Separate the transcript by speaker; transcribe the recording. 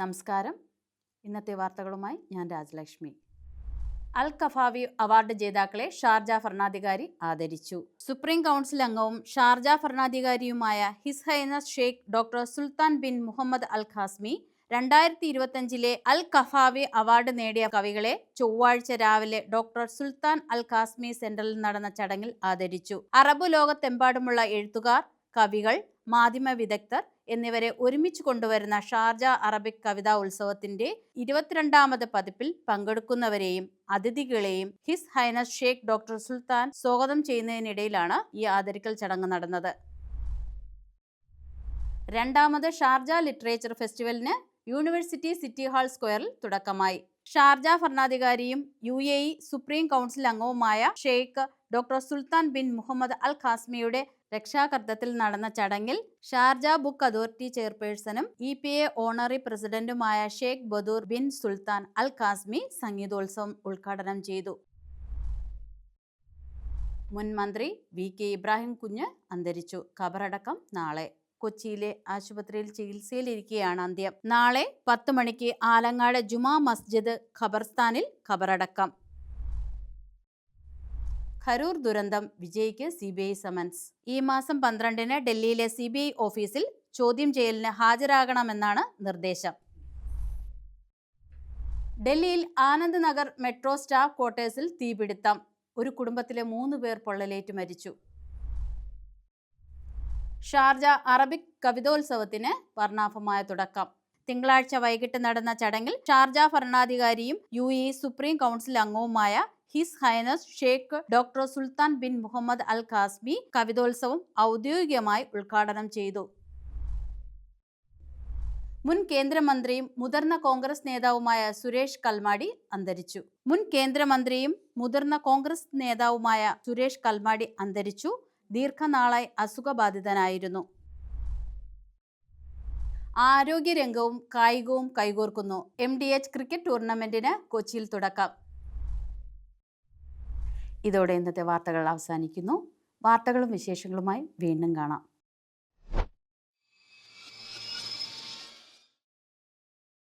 Speaker 1: നമസ്കാരം ഇന്നത്തെ വാർത്തകളുമായി ഞാൻ രാജലക്ഷ്മി അൽ കഫാവി അവാർഡ് ജേതാക്കളെ ഷാർജ ഭരണാധികാരി ആദരിച്ചു സുപ്രീം കൗൺസിൽ അംഗവും ഷാർജ ഭരണാധികാരിയുമായ his highness Sheikh doctor Sultan bin Muhammad Al Qasimi രണ്ടായിരത്തി ഇരുപത്തഞ്ചിലെ അൽ കഫാവി അവാർഡ് നേടിയ കവികളെ ചൊവ്വാഴ്ച രാവിലെ ഡോക്ടർ സുൽത്താൻ അൽ ഖാസ്മി സെന്ററിൽ നടന്ന ചടങ്ങിൽ ആദരിച്ചു അറബ് ലോകത്തെമ്പാടുമുള്ള എഴുത്തുകാർ കവികൾ മാധ്യമ വിദഗ്ധർ എന്നിവരെ ഒരുമിച്ച് കൊണ്ടുവരുന്ന ഷാർജ അറബിക് കവിതാ ഉത്സവത്തിന്റെ ഇരുപത്തിരണ്ടാമത് പതിപ്പിൽ പങ്കെടുക്കുന്നവരെയും അതിഥികളെയും his highness Sheikh doctor Sultan സ്വാഗതം ചെയ്യുന്നതിനിടയിലാണ് ഈ ആദരിക്കൽ ചടങ്ങ് നടന്നത് രണ്ടാമത് ഷാർജ ലിറ്ററേച്ചർ ഫെസ്റ്റിവലിന് യൂണിവേഴ്സിറ്റി സിറ്റി ഹാൾ സ്ക്വയറിൽ തുടക്കമായി ഷാർജ ഭരണാധികാരിയും U A E supreme council അംഗവുമായ Sheikh doctor Sultan bin Muhammad Al ഖാസ്മിയുടെ രക്ഷാകർത്തത്തിൽ നടന്ന ചടങ്ങിൽ ഷാർജ ബുക്ക് അതോറിറ്റി ചെയർപേഴ്സണും ഇ പി എ ഓണറി പ്രസിഡന്റുമായ ഷെയ്ഖ് ബദൂർ ബിൻ സുൽത്താൻ അൽ കാസ്മി സംഗീതോത്സവം ഉദ്ഘാടനം ചെയ്തു മുൻ മന്ത്രി വി കെ ഇബ്രാഹിം കുഞ്ഞ് അന്തരിച്ചു ഖബറടക്കം നാളെ കൊച്ചിയിലെ ആശുപത്രിയിൽ ചികിത്സയിലിരിക്കുകയാണ് അന്ത്യം നാളെ പത്ത് മണിക്ക് ആലങ്ങാട് ജുമാ മസ്ജിദ് ഖബർസ്ഥാനിൽ ഖബറടക്കം ഖരൂർ ദുരന്തം വിജയ്ക്ക് സി ബി ഐ സമൻസ് ഈ മാസം പന്ത്രണ്ടിന് ഡൽഹിയിലെ സി ബി ഐ ഓഫീസിൽ ചോദ്യം ചെയ്യലിന് ഹാജരാകണമെന്നാണ് നിർദ്ദേശം ഡൽഹിയിൽ ആനന്ദ് നഗർ മെട്രോ സ്റ്റാഫ് ക്വാർട്ടേഴ്സിൽ തീപിടുത്തം ഒരു കുടുംബത്തിലെ മൂന്ന് പേർ പൊള്ളലേറ്റ് മരിച്ചു ഷാർജ അറബിക് കവിതോത്സവത്തിന് വർണ്ണാഭമായ തുടക്കം തിങ്കളാഴ്ച വൈകിട്ട് നടന്ന ചടങ്ങിൽ ഷാർജ ഭരണാധികാരിയും യു ഇ സുപ്രീം കൗൺസിൽ അംഗവുമായ his highness Sheikh doctor Sultan bin Muhammad Al Qasimi കവിതോത്സവം ഔദ്യോഗികമായി ഉദ്ഘാടനം ചെയ്തു മുൻ കേന്ദ്രമന്ത്രിയും മുതിർന്ന കോൺഗ്രസ് നേതാവുമായ സുരേഷ് കൽമാടി അന്തരിച്ചു മുൻ കേന്ദ്രമന്ത്രിയും മുതിർന്ന കോൺഗ്രസ് നേതാവുമായ സുരേഷ് കൽമാടി അന്തരിച്ചു ദീർഘനാളായി അസുഖബാധിതനായിരുന്നു ആരോഗ്യരംഗവും കായികവും കൈകോർക്കുന്നു എം ഡി എച്ച് ക്രിക്കറ്റ് ടൂർണമെന്റിന് കൊച്ചിയിൽ തുടക്കം ഇതോടെ ഇന്നത്തെ വാർത്തകൾ അവസാനിക്കുന്നു വാർത്തകളും വിശേഷങ്ങളുമായി വീണ്ടും കാണാം